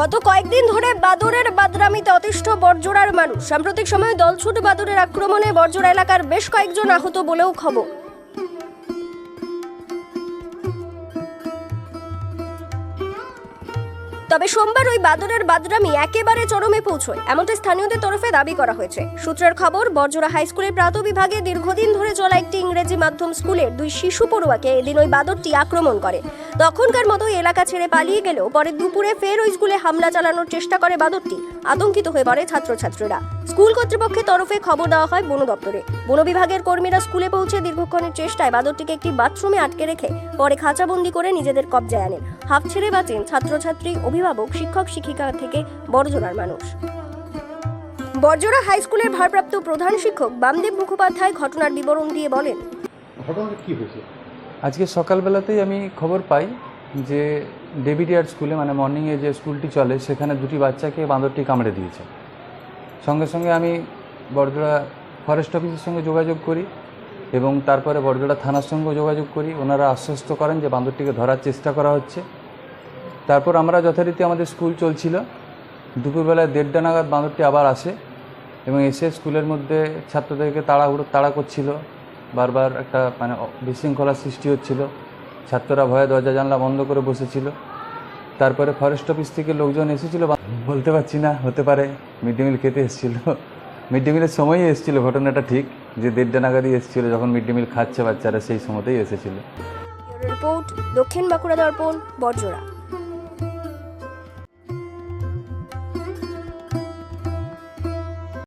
গত কয়েকদিন ধরে বাদরের বাদরামিতে অতিষ্ঠ বর্জরার মানুষ। সাম্প্রতিক সময়ে দলছুট বাদরের আক্রমণে বর্জরা এলাকার বেশ কয়েকজন আহত বলেও খবর। তবে সোমবার ওই বাদরের বাদরামি একেবারে চরমে পৌঁছয়, এমনটা স্থানীয়দের তরফে দাবি করা হয়েছে। সূত্রের খবর বর্জরা হাই স্কুলের প্রাত বিভাগে দীর্ঘদিন ধরে চলা একটি ইংরেজি মাধ্যম স্কুলের দুই শিশু পড়ুয়াকে এদিন ওই বাদরটি আক্রমণ করে। তখনকার মতো এলাকা ছেড়ে পালিয়ে গেলেও পরে দুপুরে ফের ওই স্কুলে হামলা চালানোর চেষ্টা করে বাদরটি, আতঙ্কিত হয়ে পড়ে ছাত্রছাত্রীরা। স্কুল কর্তৃপক্ষের তরফে খবর দেওয়া হয় বন দপ্তরে। বন বিভাগের কর্মীরা স্কুলে পৌঁছে দীর্ঘক্ষণের চেষ্টায় বাদরটিকে একটি বাথরুমে আটকে রেখে পরে খাঁচাবন্দি করে নিজেদের কবজায় আনেন। হাফ ছেড়ে বাঁচেন ছাত্রছাত্রী অভিভাবক শিক্ষক শিক্ষিকা থেকে বড়জোড়ার মানুষ। বর্জরা হাই স্কুলের ভারপ্রাপ্ত প্রধান শিক্ষক বামদেব মুখোপাধ্যায় ঘটনার বিবরণ দিয়ে বলেন ঘটনাটা কি হয়েছে? আজকে সকালবেলাতেই আমি খবর পাই যে ডেভিডিয়ার স্কুলে মানে মর্নিংয়ে যে স্কুলটি চলে সেখানে দুটি বাচ্চাকে বাঁদরটি কামড়ে দিয়েছে। সঙ্গে সঙ্গে আমি বড়জোড়া ফরেস্ট অফিসের সঙ্গে যোগাযোগ করি এবং তারপরে বড়জোড়া থানার সঙ্গেও যোগাযোগ করি। ওনারা আশ্বস্ত করেন যে বাঁদরটিকে ধরার চেষ্টা করা হচ্ছে। তারপর আমরা যথারীতি আমাদের স্কুল চলছিল। দুপুরবেলায় দেড়টা নাগাদ বাঁদরটি আবার আসে এবং এসে স্কুলের মধ্যে ছাত্রদেরকে তাড়াহুড়ো, তাড়া করছিল। বারবার একটা মানে বিশৃঙ্খলার সৃষ্টি হচ্ছিল। ছাত্ররা ভয়ে দরজা জানলা বন্ধ করে বসেছিল। তারপরে ফরেস্ট অফিস থেকে লোকজন এসেছিল। বলতে পারছি না, হতে পারে মিড ডে মিল খেতে এসেছিল। মিড ডে মিলের সময়ই এসেছিল, ঘটনাটা ঠিক যে দেড়টা নাগাদই এসেছিল, যখন মিড ডে মিল খাচ্ছে বাচ্চারা সেই সময়তেই এসেছিল। রিপোর্ট, দক্ষিণ বাঁকুড়া দর্পণ বর্জরা